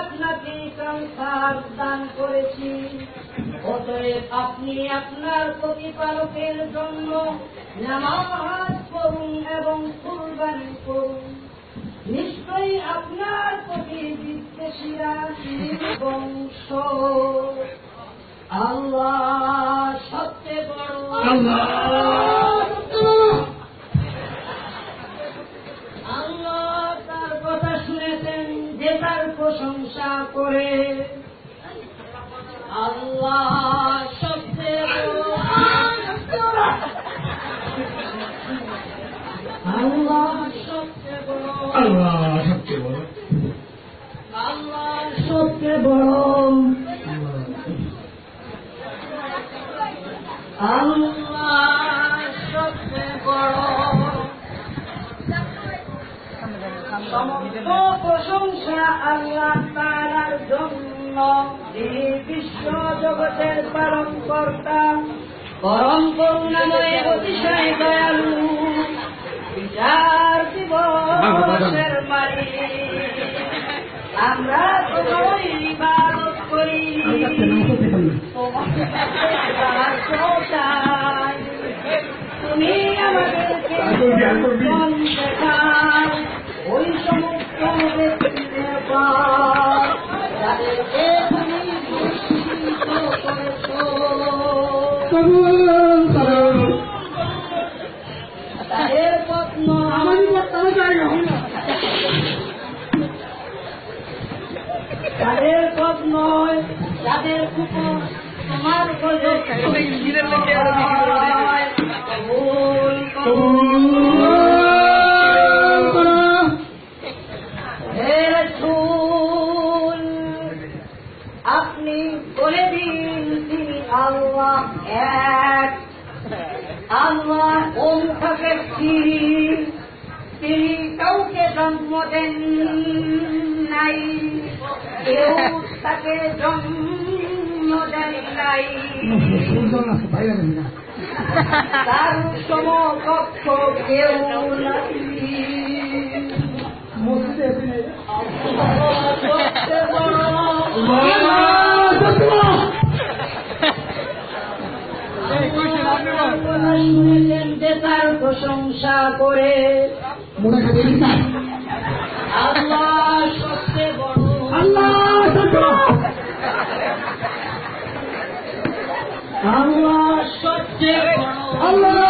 আপনাকে সংসার দান করেছি। অতএব আপনি আপনার প্রতিপালকের জন্য নামাজ পড়ুন এবং কুরবানি করুন। নিশ্চয়ই আপনার প্রতি বিদ্বেষীরা বংশ আল্লাহ সবচেয়ে বড় আল্লাহ। প্রশংসা করে। আল্লাহ বড়। আল্লাহ বড়। আল্লাহ সবচেয়ে সমস্ত প্রশংসা আল্লাহ তালার জন্য। যিনি বিশ্ব জগতের পালন কর্তা পরম করুণাময় অতিশয় দয়ালু বিচার দিবসের মালিক। আমরা তোমার ইবাদত করি। তুমি আমাদেরকে তাদের তাদের পদ নয় যাদের উপর তোমার আপনি বলে দিন তিনি আল্লাহ এক। আল্লাহ অমুখ ব্যক্তি তিনি কাউকে জন্ম দেন নাই। কেউ তাকে জন্ম দেন নাই। তার সমকক্ষ কেউ নাই। প্রশংসা করে। আল্লাহ সবচেয়ে বড়। আল্লাহ সবচেয়ে বড়। আল্লাহ